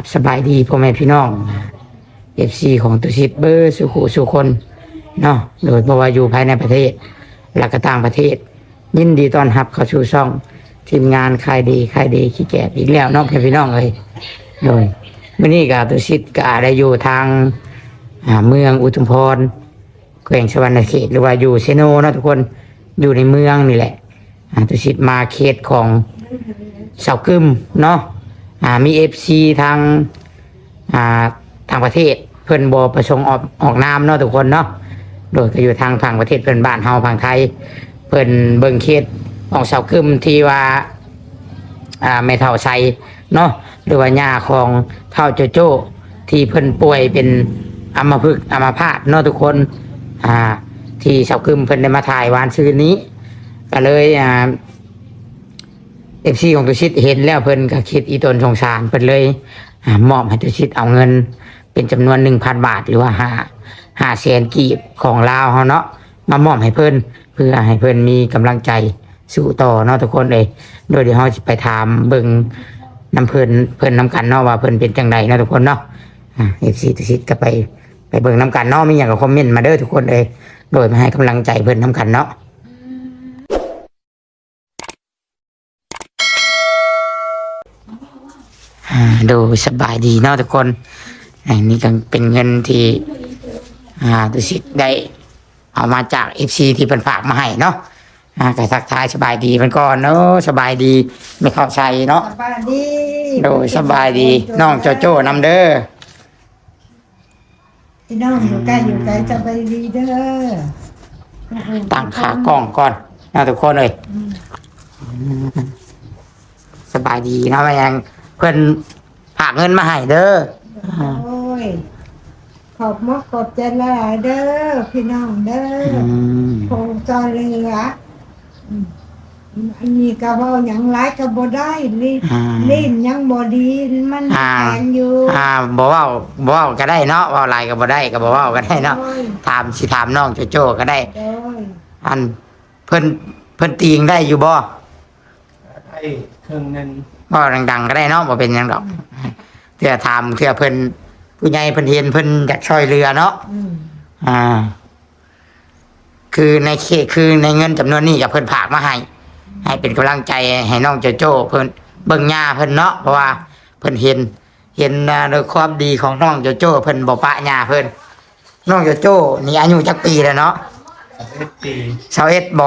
บสบายดีพ่อแม่พี่น้องเอฟซีของตุชิตเบอร์สุขุสุคนเนาะโดยบ่ว่าอยู่ภายในประเทศและก็ต่างประเทศ ยินดีต้อนรับเข้าสู่ช่อง ทีมงานขายดีขายดีขี้แก่อีกแล้วเนาะพ่อแม่พี่น้องเลยโดยมื่อนี้ก็ตุชิตก็ได้อยู่ทางาเมืองอุทุมพรแขวงสวรรณเขตหรือว่าอยู่เซโนนะทุกคนอยู่ในเมืองนี่แหละตุชิตมาเขตของเสากึมเนาะ อ่ามีเอฟซีทางอ่าทางประเทศเพื่อนบอประสงออกออกนามเนาะทุกคนเนาะโดยก็อยู่ทางฝั่งประเทศเพื่อนบ้านเฮาฝั่งไทย เพื่อนเบิ่งเขตของเสากึมที่ว่าอ่าไม่เท่าใสเนาะหรือว่าญาของเท่าโจโจ้ที่เพิ่อนป่วยเป็นอัมพฤกษ์อัมพาตเนาะทุกคนอ่าที่เสากึมเพิ่อนได้มาถ่ายวานซื้อนี้ก็เลยอ่า เอฟซีของตุชิตเห็นแล้วเพิ่นก็คิดอีตนสงสารเพิ่นเลยอ่ามอบให้ตุชิตเอาเงิน เป็นจำนวนหนึ่งพันบาทหรือว่าห้าห้าแสนกีบของลาวเฮาเนาะมามอบให้เพิ่นเพื่อให้เพิ่นมีกำลังใจสู้ต่อเนาะทุกคนเลยโดยเดี๋ยวเฮาสิไปถามเบิ่งน้ำเพิ่นเพิ่นน้กันเนาะว่าเพิ่นเป็นจังไดเนาะทุกคนเนาะเอฟซีตุชิตก็ไปไปเบิ่งน้กันเนาะมีหยังก็คอมเมนต์มาเด้อทุกคนเลยโดยมาให้กำลังใจเพิ่นน้กันเนาะ อ่า ดูสบายดีเนาะทุกคนอันนี้ก็เป็นเงินที่อ่าตุสิตได้ เอามาจากเอฟซีที่เป็นฝากมาให้เนาะอ่าก็ทักทายสบายดีมันก่อนเนาะสบายดีไม่เข้าใจเนาะสบายดีโดยสบายดีน้องโจโจ้นำเด้อพี่น้องอยู่ใกล้อยู่ไกลสบายดีเด้อตั้งขากล้องก่อนนะทุกคนเลยสบายดีเนาะแม่ยัง เพื่อนฝากเงินมาให้เด้ออ่าโอ้ย ขอบมกขอบใจหลายๆเด้อพี่น้องเด้ออืมคงจอเรืออืมอันนี้ก็เว่าหยังร้ายก็บ่ได้ลิ้นอ่า ลิ้นยังบ่ดีมันอ่า แข็งอยู่อ่าบอกว่าบอกว่าก็ได้เนาะเว่าอะไรก็บ่ได้ก็บอกว่าก็ได้เนาะโอ้ยถามสิถามน้องโจโจ้ก็ได้ โอ้ยอันเพิ่นเพิ่นตีงได้อยู่บ่ไอ้เครื่องนั้น บ่ดังๆก็ได้เนาะบ่เป็นหยังดอกเพื่อถามเพื่อเพิ่นผู้ใหญ่เพิ่นเห็นเพิ่นอยากช่วยเรือเนาะอืมอ่า คือในเขตคือในเงินจำนวนนี้กับเพิ่นฝากมาให้ ให้เป็นกำลังใจให้น้องโจโจ้เพิ่นเบิ่งหญ้าเพิ่นเนาะเพราะว่าเพิ่นเห็น เห็นอ่าในความดีของน้องโจโจ้เพิ่นบ่ปะหญ้าเพิ่นน้องโจโจ้นี่อายุจักปีแล้วเนาะสเอสปีชาวเอ็ดบ่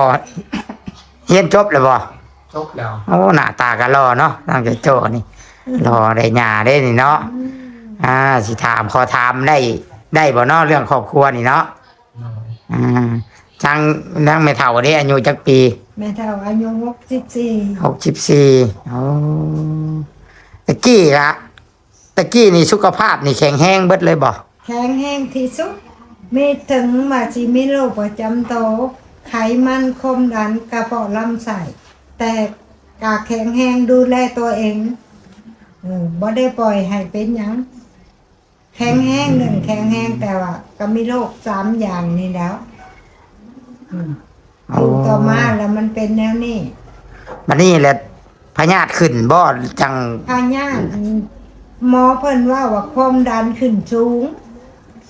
เรียนจบแล้วบ่ จบแล้วโอ้หน้าตาก็รอเนาะน้องโจโจ้นี่รอได้หญ้าได้นี่เนาะอ่าสิถามขอถามได้ได้บ่เนาะเรื่องครอบครัวนี่เนาะน้อยอ่าจังนั่งไม่เท่าเด้อายุจักปีแม่เฒ่าอายุ64หกสิบสี่โอ้ตะกี้ละตะกี้นี่สุขภาพนี่แข็งแห้งเบิดเลยบ่แข็งแห้งที่สุดมีถึงมาสิมีโรคประจำตัวไขมันความดันกระเพาะลำไส้ แต่กาแข็งแห้งดูแลตัวเองเออบ่ได้ปล่อยให้เป็นหยังแข็งแห้งหนึ่งแข็งแห้งแต่ว่า ก็มีโรคสามอย่างนี่แล้วอืมอยู่ต่อมาแล้วมันเป็นแนวนี้มันนี่แหละพญาติขึ้นบ่จัง พาญาติหมอเพิ่นว่าว่าความดันขึ้นสูง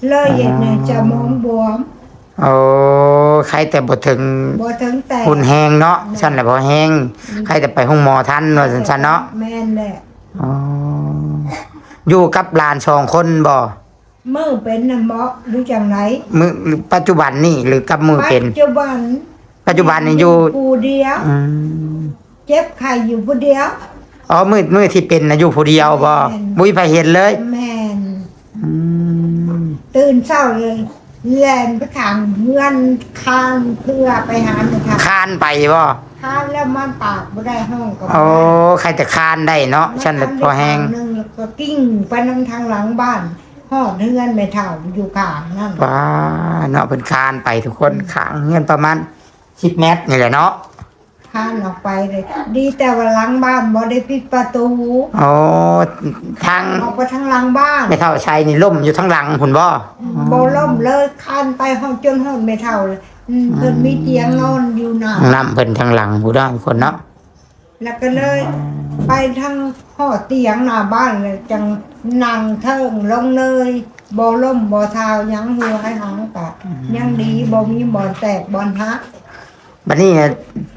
เลยเห็นเนี่ยจะมองบวม โอ้ ใครแต่บ่ถึงบ่ถึงแต่หุ่นแห้งเนาะฉันแหละบ่แห้งใครแต่ไปห้องหมอทันว่าซั่นซั่นเนาะแม่นแหละอ๋ออยู่กับหลานสองคนบ่มือเป็นน่ะหมอหรือจังไหนมือปัจจุบันนี่หรือกับมือเป็น ปัจจุบัน ปัจจุบันนี่อยู่ผู้เดียวอืมเจ็บไข้อยู่ผู้เดียวอ๋อมือมือที่เป็นน่ะอยู่ผู้เดียวบ่แม่นบุ้ยไปเห็นเลย แม่นอืมตื่นเช้าเลย แล่นไปขางเพื่อนข้างเพื่อไปหาไปทางคานไปบ่ข้างแล้วมันปากบ่ได้ห้องก็บ่โอ้ได้ใครแต่คานได้เนาะฉันเลยพอแห้งมันทำได้ข้าหนึงแล้วก็กิ้งไปนำทางหลังบ้านหอดเฮือนไม่เท่าอยู่ข้างนั่น ว้าเนาะเป็นคานไปทุกคนขางเงินประมาณสิบเมตรนี่แหละเนาะ ข้านออกไปเลย ดีแต่ว่าหลังบ้านบ่ได้ปิดประตูโอ้ทางออกไปทางหลังบ้านไม่เท่าชัยนี่ล่มอยู่ทั้งหลังหุ่นบ่บ่ล่มเลยข้านไปห้องจนห้องไม่เท่าเลยอืมเพิ่นมีเตียงนอนอยู่น่ะน้ำเพิ่นทั้งหลังผู้ได้ทุกคนเนาะแล้วก็เลยไปทางห่อเตียงหน้าบ้านเลยจังนั่งเทิงลงเลยบ่ล่มบ่เท้ายังหัวให้หังกะยังดีบ่มีบ่อนแตกบ่อนฮัก บัดนี้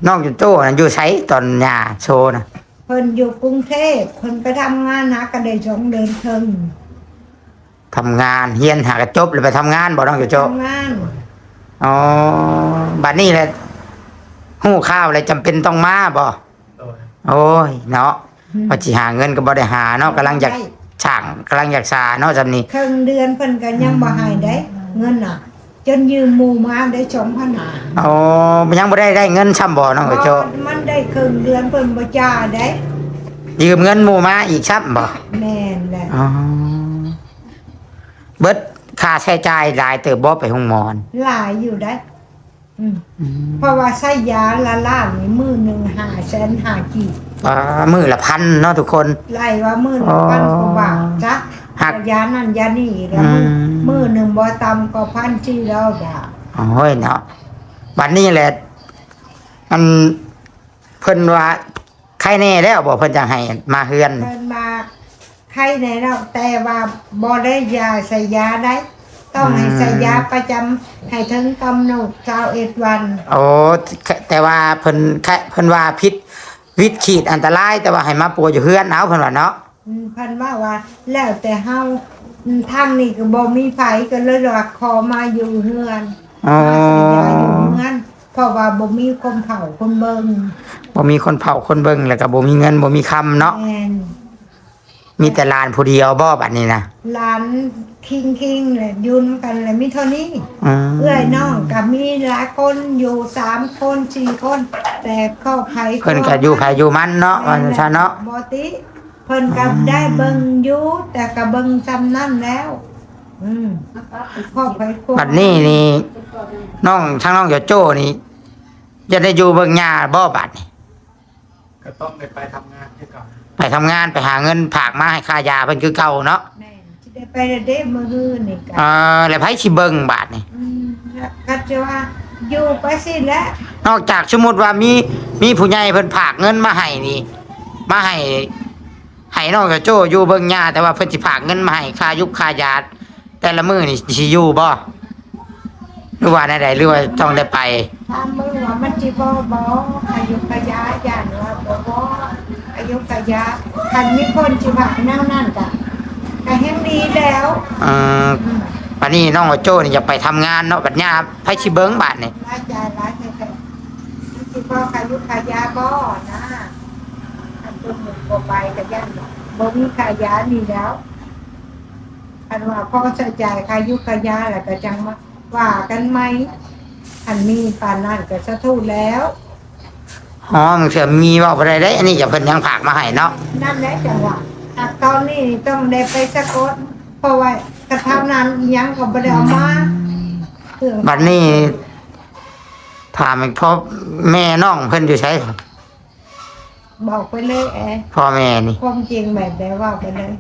น้องจุโจ้น่ะอยู่ไสตอนหญ้าโชว์น่ะเพิ่นอยู่กรุงเทพเพิ่นไปทำงานหากันได้สองเดือนครึ่งทำงานเฮียนหากระจบแล้วไปทำงานบ่น้องจุโจ้ทำงานอ๋อบัดนี้แหละฮู้ข่าวเลยจำเป็นต้องมาบ่ โดยโอ้ยเนาะว่าสิหาเงินก็บ่ได้หาเนาะกำลังอยากช่างกำลังอยากสาเนาะจำนี้ ครึ่งเดือนเพิ่นก็ยังบ่ให้ได้ เงินน่ะ จนยืมหมู่มาได้2,000หาอ๋อยังบ่ได้ได้เงินช่ำบ่น้องจุโจ้มันได้ครึ่งเดือนเพิ่นบ่จ่ายได้ ยืมเงินหมู่มาอีกช่ำบ่แม่นแหละอ๋อเบิดค่าใช้จ่ายหลายเติบบ่ไปห้องหมอนหลายอยู่ได้อืมเพราะว่าใช้ยาละล้านนี่มื้อหนึง5แสน5กีบอ่ามือละพันเนาะทุกคนไล่ว่ามื้อละพันกว่าบาทจ้ะ หักยานั่นยานี่แล้วมื้ออมมื้อหนึงบ่ต่ำกว่าพันที่แล้วบาทโอ้ยเนาะวันนี้แหละมันเพิ่นว่าใครแน่แล้วบอกเพิ่นจะให้มาเฮือน เพิ่นมาไข้ในเราแต่ว่าบ่ได้ยาใส่ยาได้ ต้องให้ใส่ยาประจำให้ถึงกำหนด21วัน โอ้แต่ว่าเพิ่นแค่เพิ่นว่าพิษวิตขีดอันตราย แต่ว่าให้มาปัวอยู่เฮือนเอาเพิ่นว่าเนาะอืมเพิ่นว่าว่า แล้วแต่เฮาอืมทางนี้ก็บ่มีไผก็เลยว่าขอมาอยู่เฮือนอ๋อ มาใส่ยาอยู่เฮือนเพราะว่าบ่มีคนเผาคนเบิ่งบ่มีคนเผาคนเบิ่งแล้วก็บ่มีเงินบ่มีคำเนาะแม่นมีแต่หลานผู้เดียวบ่บัดนี้นะหลานคิงคิงๆแหละอยุ่นกันแหละมีเท่านี้ อืมเอื้อยน้องก็มีหลายคนอยู่สามคนสี่คน แต่เข้าไผเพิ่นก็อยู่ไผอยู่มันเนาะว่าจังซั่นเนาะบ่ติ เพิ่นก็ได้เบิ่งอยู่แต่ก็เบิ่งจำนั่นแล้ว อืมพ่อไผควบัดนี้นี่น้องทางน้องโยโจ้นี่จะได้อยู่เบิ่งหญ้าบ่บัดนี่ก็ต้องได้ไปทำงานที่ก่อนไปทำงานไปหาเงินฝากมาให้ค่ายาเพิ่นคือเก่าเนาะแม่นสิได้ไปเด้มื้อฮื้อนี่ก็เออแล้วไผสิเบิ่งบาดนี่ อืมแล้วก็จะว่าอยู่ไปสิแหล้วนอกจากสมมุติว่ามีมีผู้ใหญ่เพิ่นฝากเงินมาให้นี่ มาให้ ให้น้องกับโจ้อยู่เบิ่งหญ้าแต่ว่าเพิ่นสิฝากเงินมาให้ค่ายุคค่ายาแต่ละมื้อนี่สิอยู่บ่หรือว่าใดๆหรือว่าต้องได้ไปถามมึงว่ามันสิบ่บ่อายุกะยาย่านว่าบ่บ่อายุกะยาคันมีคนสิว่าแนวนั้นก็ก็แฮงดีแล้วเออบัดนี้น้องกับโจ้นี่จะไปทำงานเนาะบัดหญ้าไผสิเบิ่งบาดนี่รายจ่ายหลายแต่แต่มันสิบ่อายุกะยาบ่นะคันตัวหมึง บ่ไปก็ย่านบ่มีกะยานี่แล้วอันว่าพอใช้จ่ายค่ายุกะยาแล้วก็จังว่าว่ากันไหมอันมีปานนั้นก็สะทุแล้วอ๋อมันเถื่อมีเว้าบ่ได้เด้ อันนี้จะเพิ่นยังฝากมาให้เนาะนั่นแหละจังหวะอะตอนนี้ต้องได้ไปสะกดเพราะว่ากระทำนั้นอีหยังก็บ่ได้เอามาเครื่องบัดนี้ถามอีกพ่อแม่น้องเพิ่นอยู่ไส บอกไปเลยแอะพ่อแม่นี่ ความจริงแบบใดว่าไปเลย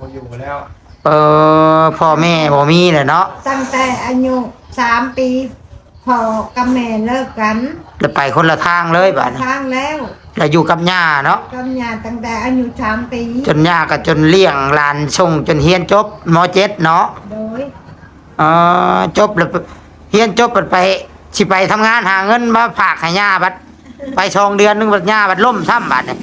บ่อยู่แล้วเออพ่อแม่บ่มีเลยเนาะตั้งแต่อายุสามปีพ่อกับแม่เลิกกันแล้วไปคนละทางเลยบัดนี้ทางแล้วแล้วอยู่กับย่าเนาะกับยาตั้งแต่อายุสามปีจนย่าก็จนเลี้ยงหลานส่งจนเฮียนจบมเจ็ดเนาะโดยเออจบแล้วเฮียนจบบัดไปสิไปทำงานหาเงินมาฝากให้ย่าบัด ไปชองเดือนหนึงบัดย่าบัดล่มซ้ำบัดนี่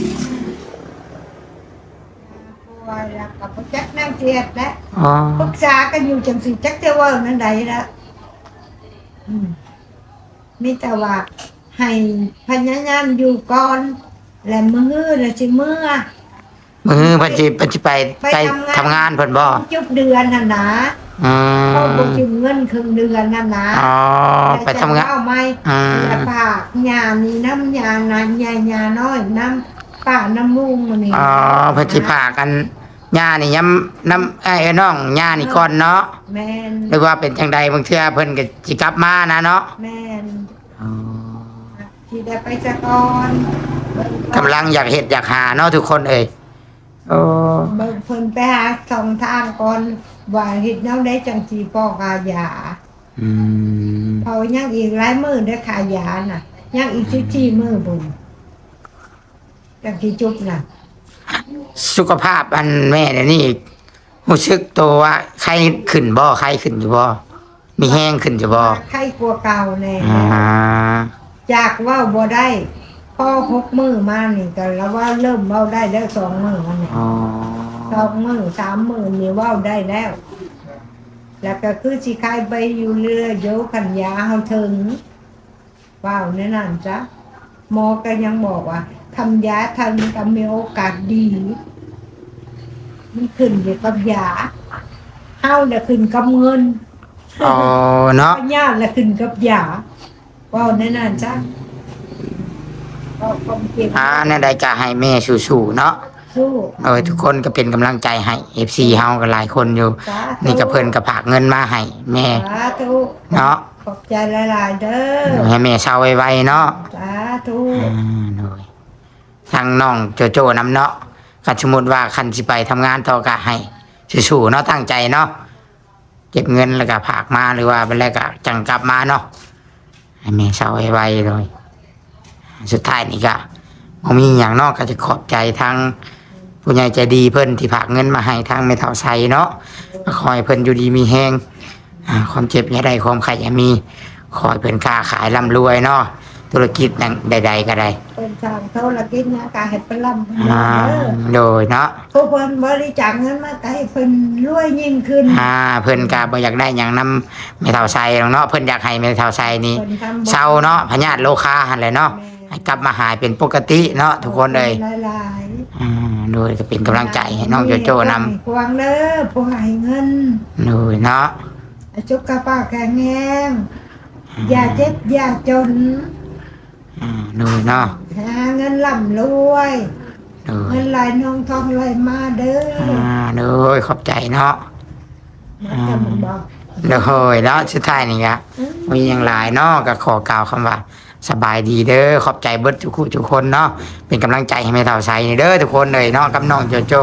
เพราะว่าแล้วกับพ่อจักแนวเจียดและอ๋อปรึกษากันอยู่จังสิจักจะเว่านั่นใดละอืมมีแต่ว่าให้พยายามอยู่ก่อน และมือและสิเมื่อ มือเพิ่นสิเพิ่นสิไปไปไปทำงานทำงานเพิ่นบ่จุบเดือนน่ะนะอืเขาบอมกเงินครึ่งเดือนน่ะนะอ๋อไปทำงาน เอาไหมอืมอย่าปากยานี่น้ำยานะยายาน้อยน้ำป่าน้ำมุงมันนี่อ๋อเพิ่นสิพากันย่านี่ย้ำน้ำไอ้น้องย่านี่ก่อนเนาะแมนหรือว่าเป็นจังใดบางเทื่อเพิ่นก็สิกลับมานะเนาะแมนอ๋อที่ได้ไปสะก่อนกำลังอยากเฮ็ดอยากหาเนาะทุกคนเอ่ย โอ้เบิ่งเพิ่นไปหาสองทางก่อนว่าเฮ็ดแนวใดจังสิปอกายาอืมเพราะยังอีกหลายมื้อได้อขายาน่ะ ยังอีก14มื้อบุญจังที่จุบน่ะ สุขภาพอันแม่เนี่ยนี่รู้สึกตัวว่าใครขึ้นบ่ใครขึ้นอยู่บ่มีแห้งขึ้นอยู่บ่ไข้กลัวเก่าแน่อ่า จากเว่าบ่ได้ พ่อหกมือมานี่ก็แล้วว่าเริ่มเว้าได้แล้วสองมือมันเนี่ยอ๋อสองมือสามมือนี่เว้าได้แล้ว แล้วก็คือสิคายไปอยู่เรือโยขันยาเฮาถึงเว้าแน่นั่นจ้ะหมอก็ยังบอกว่าทำยาทันก็มีโอกาสดี มันขึ้นอยู่กับยาเฮาน่ะขึ้นกับเงินอ๋อเนาะปัญญาน่ะขึ้นกับยาเว้าแน่นั่นจ้ะเว้าความจริง อ่าในใดก็ให้แม่สู้ๆเนาะสู้โดยทุกคนก็เป็นกำลังใจให้ FC เฮาก็หลายคนอยู่ สาธุนี่ก็เพิ่นก็ฝากเงินมาให้แม่สาธุเนาะขอบใจหลายๆเด้อให้แม่เศร้าไวๆเนาะ สาธุอ่าโดยทางน้องโจโจนำเนาะก็สมมุติว่าคันสิไปทำงานต่อก็ให้สู้ๆเนาะตั้งใจเนาะเก็บเงินแล้วก็ฝากมาหรือว่าไปแล้วก็จังกลับมาเนาะให้แม่เศร้าไวๆเลย สุดท้ายนี่ก็บ่มีอย่างนอกก็จะขอบใจทางผู้ใหญ่ใจดีเพิ่นที่ฝากเงินมาให้ทางเมทัลไซเนาะก็ขอให้เพิ่นอยู่ดีมีแห้งอ่าความเจ็บอย่าได้ความไข่อย่ามีขอให้เพิ่นค้าขายร่ำรวยเนาะธุรกิจอย่างใดๆก็ได้เป็นทางธุรกิจนะกาให้เพิ่นร่ำเพิ่นรอ่าวยเด้อโดยเนาะผู้เพิ่นบริจาคเงินมาก็ให้เพิ่นรวยยิ่งขึ้นอ่าเพิ่นก็บ่อยากได้หยังนำเมทัลไซหรอกเนาะเพิ่นอยากให้เมทัลไซนี่เพิ่นทำบุญเศร้าเนาะพญาติโลคาหั่นแหละเนาะ ให้กลับมาหายเป็นปกติเนาะทุกคนเลยหลายอ่าโดยก็เป็นกำลังใจให้น้องโจโจนำกวางเด้อผู้ให้เงินโดยเนาะให้สุขภาพแข็งแรงอย่าเจ็บอย่าจน อ่าโดยเนาะหาเงินร่ำรวย โดยเงินไหลนองทองไหลมาเด้ออ่าโดยขอบใจเนาะ มาจำบอก โดยเนาะสุดท้ายนี่ก็มีอย่างหลายเนาะก็ขอกล่าวคำว่า สบายดีเด้อขอบใจเบิดทุกคู่ทุกคนเนาะเป็นกำลังใจให้แม่เท่าใส่เด้อทุกคนเลยเนาะกับน้องโจโจ